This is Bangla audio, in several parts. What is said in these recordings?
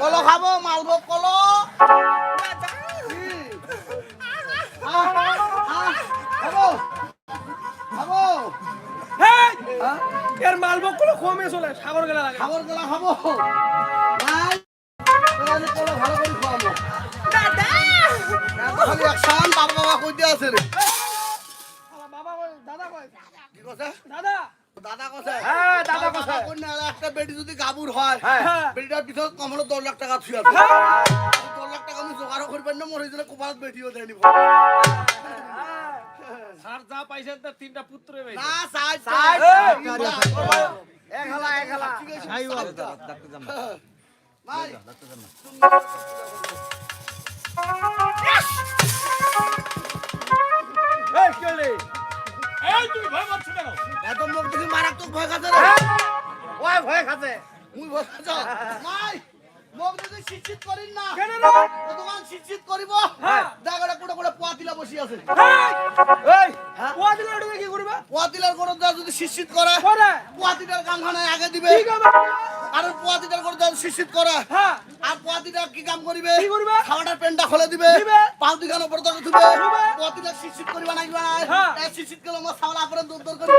কলো খাব মালভোগ কলো। এর মালভোগগুলো কমে চলে সাগর গেলা লাগে। খাবার গেলা খাব। কলো ভালো করে খাওয়াবো। একশান বাবা বাবা কইতে আছে রে। কি কথা দাদা। দাদা কথা হ্যাঁ, দাদা কোথায়? একটা বেটি যদি গাবুর হয় হ্যাঁ। বেটিটার পিছনে কমলো দশ লাখ টাকা থুই দশ লাখ টাকা আমি জোগাড়ও করবেন না মরে দিলে কোপাত বেটিও দেয়নি স্যার যা পাইছেন তার তিনটা পুত্র না সাই সাই। এক হালা এক হালা। ভাই এই কি হলো? এই তুমি ভয় পাচ্ছ কেন? এত মুখ দেখি মারাত্মক ভয় খাচ্ছে রে। ওই ভয় খাচ্ছে। মুই ভয় খাচ্ছ? নাই। মুখ দেখি শিক্ষিত করিন না কেন রে? তোমার শিক্ষিত করিব হ্যাঁ। জায়গাটা কোটা কোটা পোয়াতিলা বসি আছে এই হ্যাঁ? ওয়া দিলে ওটা কি করবে পোয়াতিলার কোনো যা যদি শিক্ষিত করে করে পোয়াতিটার কামখানায় আগে দিবে ঠিক আছে আর পোয়াতিটার কোনো যা শিক্ষিত করে হ্যাঁ আর পোয়াতিটা কি কাম করিবে কি করবে? খাওয়াটার পেনটা খুলে দিবে। পাও দিখানো উপরে দিবে। পোয়াতিটা শিক্ষিত করিবা না হ্যাঁ। শিক্ষিত করলে আমার সাওলা আপরে দূর দূর করিবে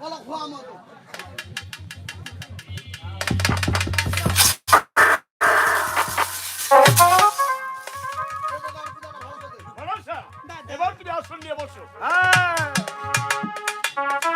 কলো খোয়া মতো মনসা এবার তুমি আসন নিয়ে বসো দাদা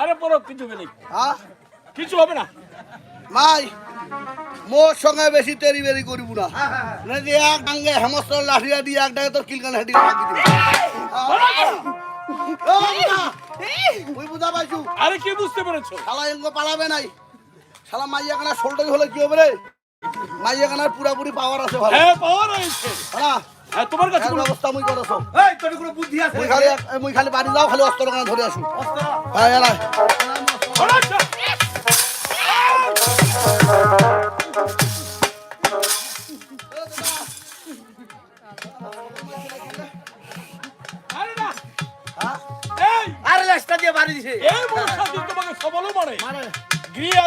আরে পড়ো কিছু হবে না হ্যাঁ? কিছু হবে না? মাই মোর সঙ্গে বেশি তেরি বেরি করিব না। যে এক ডাঙ্গে হেমস্ত লাঠিয়া দিয়ে এক ডাঙ্গে তোর কিলকান হাঁটি ওই বুঝা পাইছু। আরে কি বুঝতে পেরেছ? শালা এঙ্গ পালাবে নাই। শালা মাইয়া কানা সোল্টাই হলে কি হবে রে? মাইয়া কানার পুরাপুরি পাওয়ার আছে ভালো। হ্যাঁ পাওয়া রয়েছে হ্যাঁ হ্যাঁ তোমার কাছে কোনো ব্যবস্থা মুই করছ এই তোর কোনো বুদ্ধি আছে? মুই খালি এক- মুই খালি বাড়ি যাও খালি অস্ত্র কানা ধরে আসু হ্যাঁ বাড়ি দিছে। এই মনসা তুই তোমাকে সবলও মারে মানে? গৃহে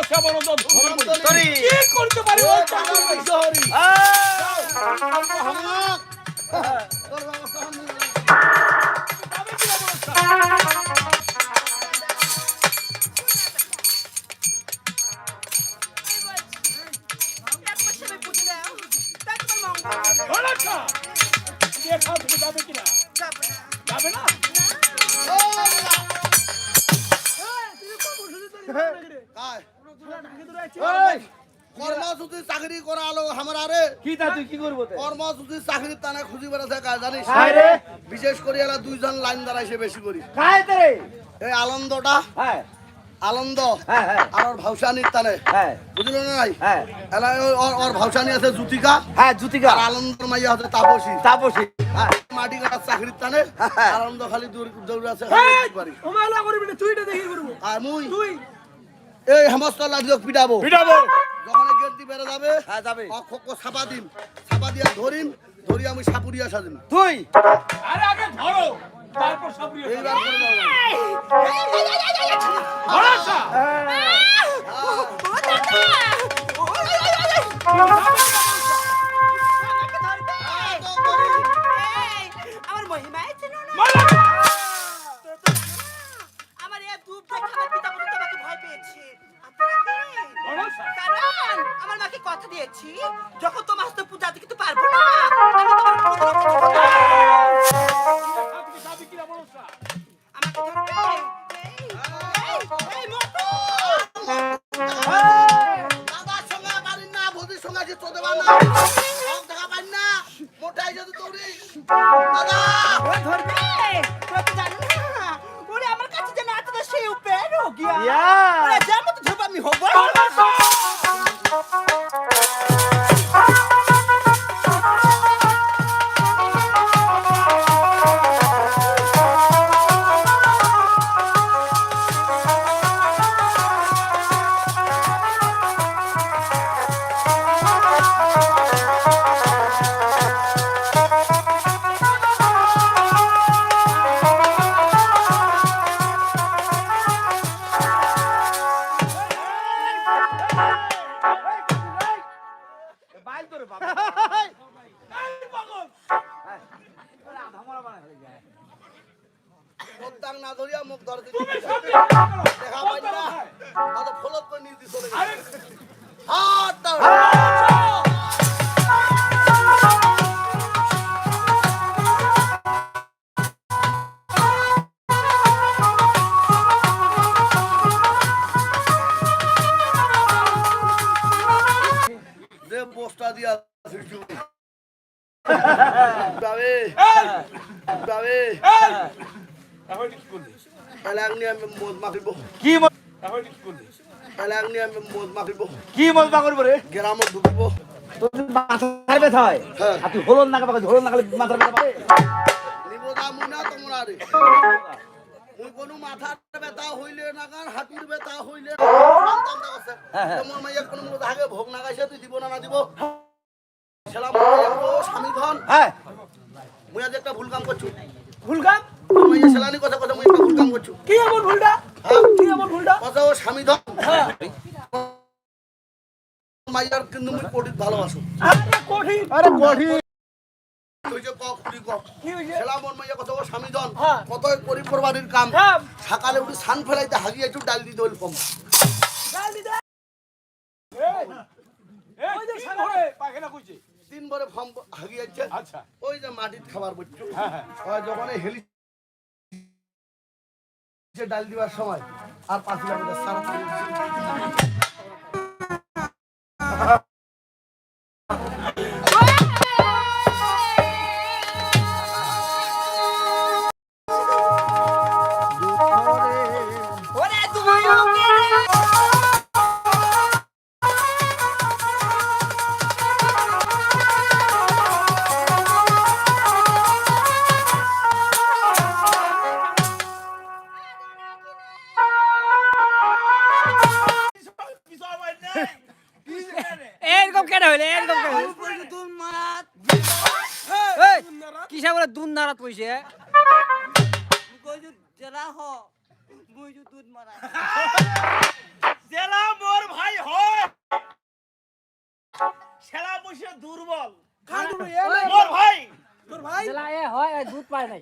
তো ধরে কি করতে পারি হন মুই করব। যাবে না? কায়? এই! কর্মসূচি চাকরি করা আলো আমার আরে কি তা তুই কি করব তে? কর্মসূচি চাকরির টানে খুঁজি বেড়াছে কাজ জানিস হায় রে বিশেষ করে এলা দুইজন লাইন দাঁড়াইছে বেশি করি খায় তে রে এই আনন্দটা আনন্দ হ্যাঁ হ্যাঁ আর ওর ভাউসানির টানে বুঝলো না নাই? এলা ওর- ওর- ওর ভাউসানি আছে জুতিকা। হ্যাঁ জুতিকা। আর আনন্দর মাইয়া আছে তাপসী। তাপসী। মাটি কাটার চাকরির টানে। আনন্দ খালি দৌড় আছে খালি দেখতে পারি ওমালা করবি না তুইটা দেখি করব আর মুই। তুই। এই হেমস্ত লাদিও পিটাবো। পিটাবো। যখন দিয়ে বেড়ে যাবে হ্যাঁ যাবে। অক্ষক ছাপা দিম। ছাপা দিয়া ধরিম ধরি আমি সাপুরিয়া সাজিম। তুই আরে আগে ধরো তারপর সাপুরিয়া এইবার করে যাব মনসা! ও দাদা। না ধরিয়া মুখ ধরে? দেখা পাই না। দাদা ফলত করে নিয়ে চলে হাত কি কি বা করব রে? গ্রামত ঢুকিব। মাথার ব্যথা হয়। আর তুই হলন না কাবা হলন না খালি মাথার ব্যথা পাবে? নিব দামু তোমরা রে। মুই কোনো মাথার ব্যথা হইলে না কার হাতুর ব্যথা হইলে না কান দাম আছে। হ্যাঁ, হ্যাঁ। তোমার মাইয়া কোনো মত আগে ভোগ না গাইছে তুই দিব না না দিব। স্বামী ধন হ্যাঁ। মুই আজ একটা ভুল কাম করছু। ভুল কাম? মাইয়া সেলানি কথা কথা মুই একটা ভুল কাম করছু। কি এমন ভুলটা? হ্যাঁ? কি এমন ভুলটা? কথা ও স্বামী ধন। হ্যাঁ। মাইয়ার কিন্তু মুই কোটিত ভালোবাসো। আরে কঠিন। আরে কঠিন। তুই যে কক তুই কক কি হইছে? সেলা মাইয়া কথা ও স্বামী হ্যাঁ। সকালে উঠে সান ফেলাইতে হাগিয়ে একটু ডাল দিতে হইল কম। গাল দিতে? তিন বরে ফর্ম হাগিয়েছে আচ্ছা। ওই যে মাটির খাবার বলছো হ্যাঁ হ্যাঁ। যখন হেলি যে ডাল দিবার সময় আর পাঁচ কিলোমিটার সারা কেন হইলে? এই, কিসা বলে দুধ নারাত কইছে? জেলা মোর ভাই হয়। ছেলা বসে দুর্বল। মোর ভাই। তোর ভাই? জেলা এ হয় দুধ পায় নাই।